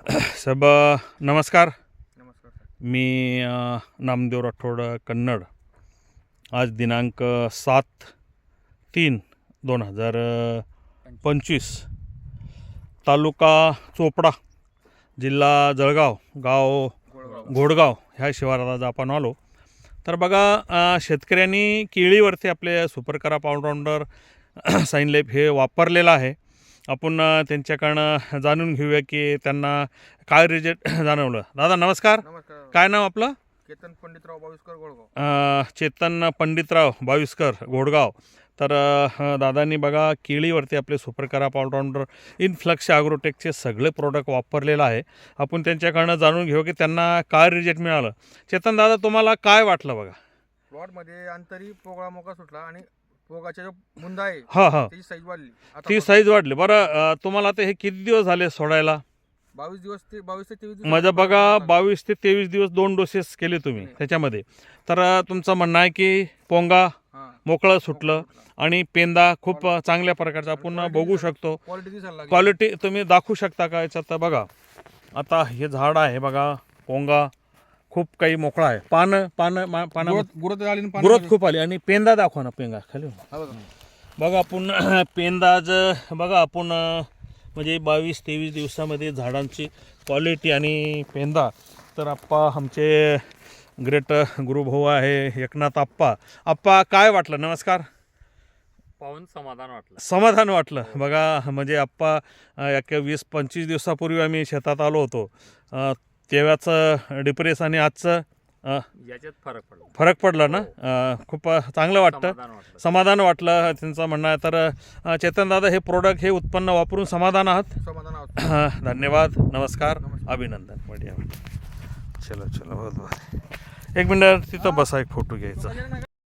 साहेब नमस्कार. नमस्कार सर मी नामदेव राठोड कन्नड. आज दिनांक सात तीन दोन हजार पंचवीस. तालुका चोपडा जिल्हा जळगाव गाव घोडगाव ह्या शिवारात आज आपण आलो. तर बघा शेतकऱ्यांनी केळीवरती आपले सुपर करा पावडर साईनलेप हे वापरलेलं आहे. आपण त्यांच्याकडनं जाणून घेऊया की त्यांना काय रिजेक्ट जाणवलं. दादा नमस्कार. नमस्कार. काय नाव आपलं? केतन पंडितराव बावीसकर गोळगाव अ, चेतन पंडितराव बाविस्कर घोडगाव तर अ, दादांनी बघा केळीवरती आपले सुपरकरा पावडर इनफ्लक्स ॲग्रोटेकचे सगळे प्रोडक्ट वापरलेलं आहे. आपण त्यांच्याकडनं जाणून घेऊ की त्यांना काय रिजेक्ट मिळालं. चेतन दादा तुम्हाला काय वाटलं बघा? प्लॉटमध्ये अंतरी पोगळा मोका सुटला आणि पोगाच्या जो मुंदा आहे हां हां. त्याची साईज वाढली. आता ती साईज वाढली. बरं अ, तुम्हाला आता हे किती दिवस झाले सोडायला? बावीस दिवस ते बावीस ते तेवीस दिवस माझं बघा. बावीस ते तेवीस दिवस दोन डोसेस केले तुम्ही. त्याच्यामध्ये. तर अ, तुमचं म्हणणं आहे की पोंगा हां. मोकळं सुटलं आणि पेंदा खूप अ, चांगल्या प्रकारचा आपण बघू शकतो. क्वालिटी दिसायला लागली. क्वालिटी तुम्ही दाखवू शकता का याच्यात? बघा आता हे झाड आहे बघा पोंगा. खूप काही मोकळा आहे. पानं पानं मा- पानं गुरत गुरत आली ग्रोथ खूप आली. आणि पेंदा दाखवा ना पेंगा खाली हा. बघा. बघा आपण पेंदाज बघा आपण अ, म्हणजे बावीस तेवीस दिवसामध्ये झाडांची क्वालिटी आणि पेंदा. तर आप्पा आमचे ग्रेट गुरुभाऊ आहे एकनाथ आप्पा. आप्पा काय वाटलं? नमस्कार. पाहून समाधान वाटलं. समाधान वाटलं. बघा म्हणजे आप्पा अ, एक वीस पंचवीस दिवसापूर्वी आम्ही शेतात आलो होतो. अ, तेव्हाचं डिप्रेस आणि आजचं अ, याच्यात फरक पडला. फरक पडला ना? अ, खूप चांगलं वाटतं. समाधान वाटलं. समाधान वाटलं त्यांचं म्हणणं आहे. तर अ, चेतन दादा हे प्रोडक्ट हे उत्पन्न वापरून समाधान आहात? समाधान आहोत. धन्यवाद नमस्कार नमस्कार. अभिनंदन. बढिया चलो चलो बहुत बहुत. एक मिनिट तिथं बसा एक फोटो घ्यायचा.